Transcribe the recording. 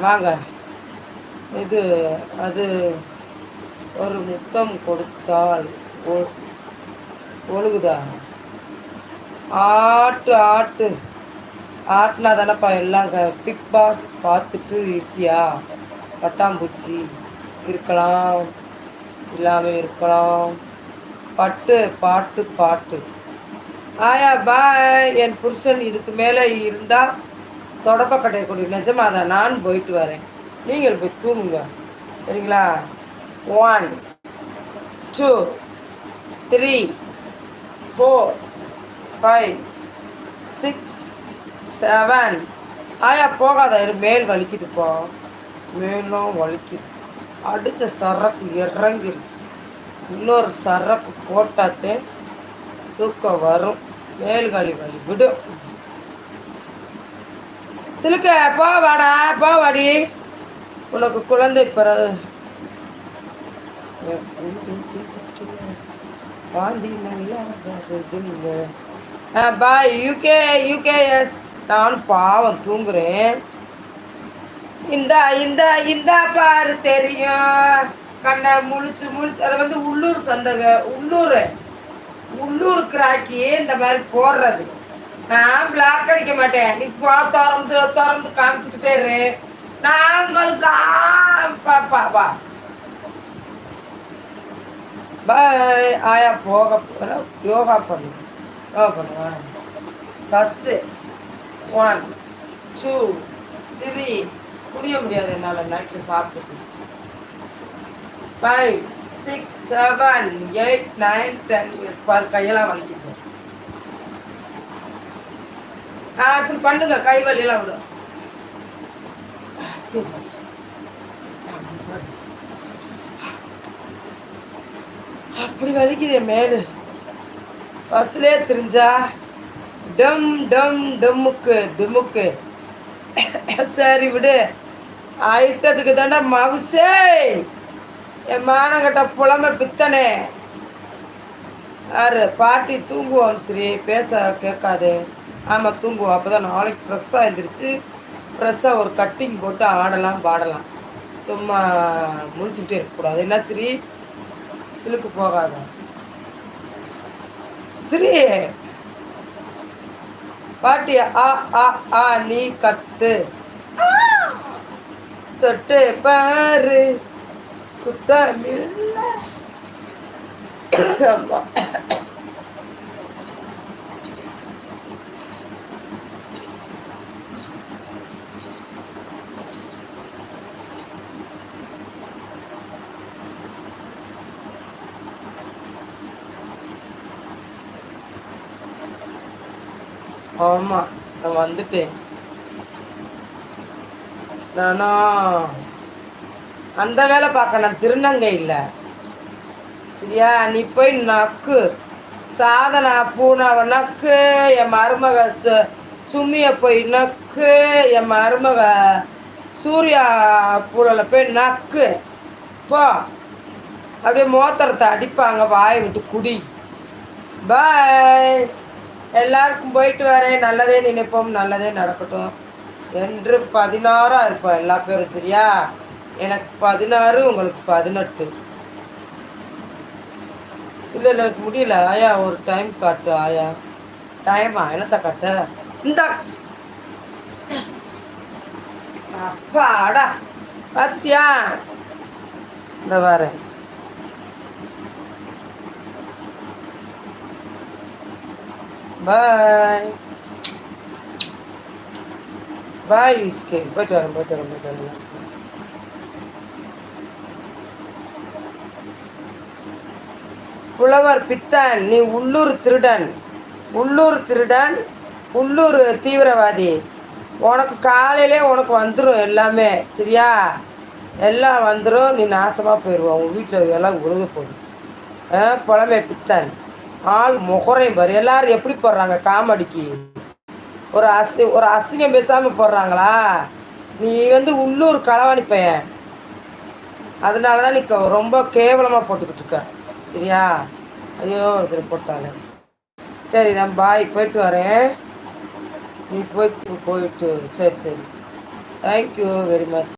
வாங்க. இது அது ஒரு முத்தம் கொடுத்தால் ஒ- ஒழுகுதா? ஆட்டு ஆட்டு. ஆட்டினா தானேப்பா எல்லாம் பிக் பாஸ் பார்த்துட்டு இருக்கியா? பட்டாம்பூச்சி இருக்கலாம். இல்லாமல் இருக்கலாம். பட்டு பாட்டு பாட்டு. ஆயா பாய். என் புருஷன் இதுக்கு மேலே இருந்தால் தொடப்ப கட்டைய நிஜமாக நிஜமாதான் நான் போயிட்டு வரேன். நீங்கள் போய் தூங்குங்க. சரிங்களா? One two three four five six seven ஆயா போகாத. இது மேல் வலிக்குதுப்பா மேலும் வலிக்குது. அடித்த சரக்கு இறங்கிருச்சு. இன்னொரு சரக்கு போட்டாத்தே தூக்கம் வரும். மேல்காலி வலி விடும் சிலுக்க போ வாடா போ வாடி. உனக்கு குழந்தை பிறகு. பாண்டி பாய் யூகே யூகேஎஸ் நான் பாவம் தூங்குறேன். இந்த இந்த இந்த பாரு தெரியும். கண்ணை முழிச்சு முழிச்சு அதை வந்து உள்ளூர் சொந்தங்க உள்ளூர் உள்ளூர் கிராக்கி இந்த மாதிரி போடுறது. நான் பிளாக் அடிக்க மாட்டேன். நீ போ திறந்து திறந்து காமிச்சுக்கிட்டே இரு நாங்களுக்கு பாப்பா வா பாய் ஆயா போக போற யோகா பண்ணு. யோகா பண்ணுவா ஃபஸ்ட்டு ஒன் டூ த்ரீ குடிய முடியாது என்னால் நைட்டில் சாப்பிட்டு five six seven eight nine ten பார் கையெல்லாம் வலிக்குது ஆ இப்படி பண்ணுங்க கை வலியெல்லாம் விடும். அப்படி வலிக்குதே மேடு பஸ்லே பஸ்லேயே தெரிஞ்சா டம் டம் டம்முக்கு துமுக்கு சரி விடு. ஆயிட்டதுக்கு தாண்டா மவுசே. என் மானங்கிட்ட புலமை பித்தனே. யாரு? பாட்டி தூங்குவோம் சரி பேச கேட்காது. ஆமாம் தூங்குவோம் அப்போ தான் நாளைக்கு ஃப்ரெஷ்ஷாக எழுந்திரிச்சு ஃப்ரெஷ்ஷாக ஒரு கட்டிங் போட்டு ஆடலாம் பாடலாம். சும்மா முடிச்சுக்கிட்டே இருக்கக்கூடாது. என்ன சரி சிலுக்கு போகாத. ஸ்ரீ! பாட்டி ஆ ஆ ஆ நீ கத்து. தொட்டு பாரு. குத்தமில்ல. ஆமா. ஆமா நான் வந்துட்டேன் நானா அந்த வேலை பார்க்க நான் திருநங்கை இல்லை சரியா நீ போய் நக்கு. சாதனா பூனாவை நக்கு. என் மருமக சு- சுமிய போய் நக்கு. என் மருமக சூர்யா பூலில் போய் நக்கு. போ. அப்படியே மோத்திரத்தை அடிப்பாங்க வாயை விட்டு குடி. பாய். எல்லாருக்கும் போயிட்டு வரேன். நல்லதே நினைப்போம். நல்லதே நடக்கட்டும் என்று பதினாறாக இருப்போம் எல்லா பேரும் சரியா? எனக்கு பதினாறு உங்களுக்கு பதினெட்டு. இல்லை இல்லை முடியல. ஆயா ஒரு டைம் காட்டு ஆயா. டைமா என்னத்த காட்டு? இந்த. அப்பாடா. பாத்தியா? இந்த வரேன் பாய் பாய் ஸ்கே போயிட்டு வரேன் போயிட்டு வரேன் போயிட்டு வரேன். புலவர் பித்தன் நீ உள்ளூர் திருடன். உள்ளூர் திருடன் உள்ளூர் தீவிரவாதி. உனக்கு காலையிலே உனக்கு வந்துடும் எல்லாமே சரியா? எல்லாம் வந்துடும் நீ நாசமாக போயிடுவோம் உங்கள் வீட்டில் எல்லாம் உழுக போகுது ஆ புலமை பித்தன். ஆள் முகரை பாரு. எல்லாரும் எப்படி போடுறாங்க காமெடிக்கு? ஒரு அசி ஒரு அசிங்கம் பேசாமல் போடுறாங்களா? நீ வந்து உள்ளூர் களவாணி பையன். அதனால தான் நீ ரொம்ப கேவலமாக போட்டுக்கிட்டு இருக்க. சரியா? ஐயோ ஒருத்தர் போட்டாங்க சரி நான் பாய் போயிட்டு வரேன். நீ போயிட்டு போயிட்டு சரி சரி. Thank you very much